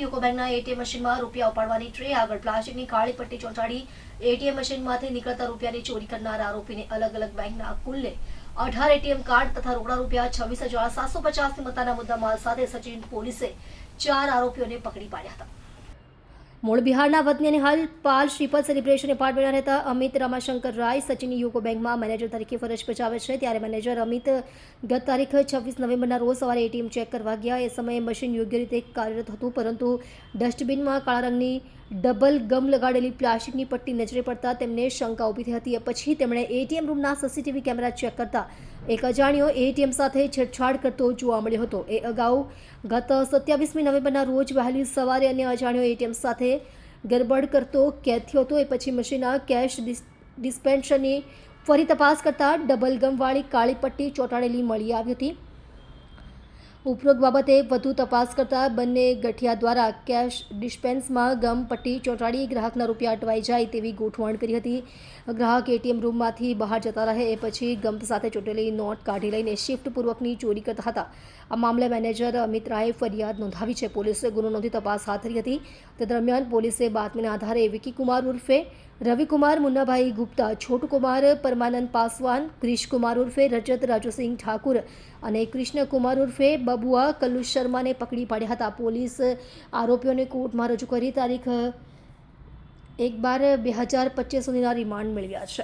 યુકો બેંકના એટીએમ મશીનમાં રૂપિયા ઉપાડવાની ટ્રે આગળ પ્લાસ્ટિકની કાળી પટ્ટી ચોંટાડી એટીએમ મશીનમાંથી નીકળતા રૂપિયાની ચોરી કરનાર આરોપીને અલગ અલગ બેંકના કુલ્લે અઢાર એટીએમ કાર્ડ તથા રોકડા રૂપિયા છવ્વીસ હજાર સાતસો પચાસની મતાના મુદ્દામાલ સાથે સચિન પોલીસે ચાર આરોપીઓને પકડી પાડ્યા હતા. મૂળ બિહારના વતની અને હાલ પાલ શ્રીપદ સેલિબ્રેશન એપાર્ટમેન્ટમાં રહેતા અમિત રમાશંકર રાય સચિન યુકો બેંકમાં મેનેજર તરીકે ફરજ બજાવે છે. ત્યારે મેનેજર અમિત ગત તારીખ છવ્વીસ નવેમ્બરના રોજ સવારે એટીએમ ચેક કરવા ગયા. એ સમયે મશીન યોગ્ય રીતે કાર્યરત હતું, પરંતુ ડસ્ટબિનમાં કાળા રંગની ડબલ ગમ લગાડેલી પ્લાસ્ટિકની પટ્ટી નજરે પડતા તેમને શંકા ઊભી થઈ હતી. પછી તેમણે એટીએમ રૂમના સીસીટીવી કેમેરા ચેક કરતા એક અજાણ્યો એટીએમ સાથે છેડછાડ કરતો જોવા મળ્યો હતો. એ અગાઉ ગત સત્યાવીસમી નવેમ્બરના રોજ વહેલી સવારે અન્ય અજાણ્યો એટીએમ સાથે ગરબડ કરતો કેદ થયો હતો. એ પછી મશીનના કેશ ડિસ- ડિસ્પેન્સરની ફરી તપાસ કરતાં ડબલ ગમવાળી કાળી પટ્ટી ચોંટાડેલી મળી આવી હતી. ઉપરોક્ત બાબતે વધુ તપાસ કરતા બંને ગઠિયા દ્વારા કેશ ડિસ્પેન્સમાં ગમ પટ્ટી ચોંટાડી ગ્રાહકના રૂપિયા અટવાઈ જાય તેવી ગોઠવણ કરી હતી. ગ્રાહક એટીએમ રૂમમાંથી બહાર જતા રહે એ પછી ગમ સાથે ચોંટેલી નોટ કાઢી લઈને શિફ્ટપૂર્વકની ચોરી કરતા હતા. આ મામલે મેનેજર અમિત રાયે ફરિયાદ નોંધાવી છે. પોલીસે ગુનો નોંધી તપાસ હાથ ધરી હતી. તે દરમિયાન પોલીસે બાતમીના આધારે વિકીકુમાર ઉર્ફે રવિકુમાર મુન્નાભાઈ ગુપ્તા, છોટુકુમાર પરમાનંદ પાસવાન, ક્રિશકુમાર ઉર્ફે રજત રાજુસિંહ ઠાકુર અને કૃષ્ણકુમાર ઉર્ફે બબુઆ કલ્લુ શર્માને પકડી પાડ્યા હતા. પોલીસ આરોપીઓને કોર્ટમાં રજૂ કરી તારીખ એક બાર બે હજાર પચીસ સુધીના રિમાન્ડ મેળવ્યા છે.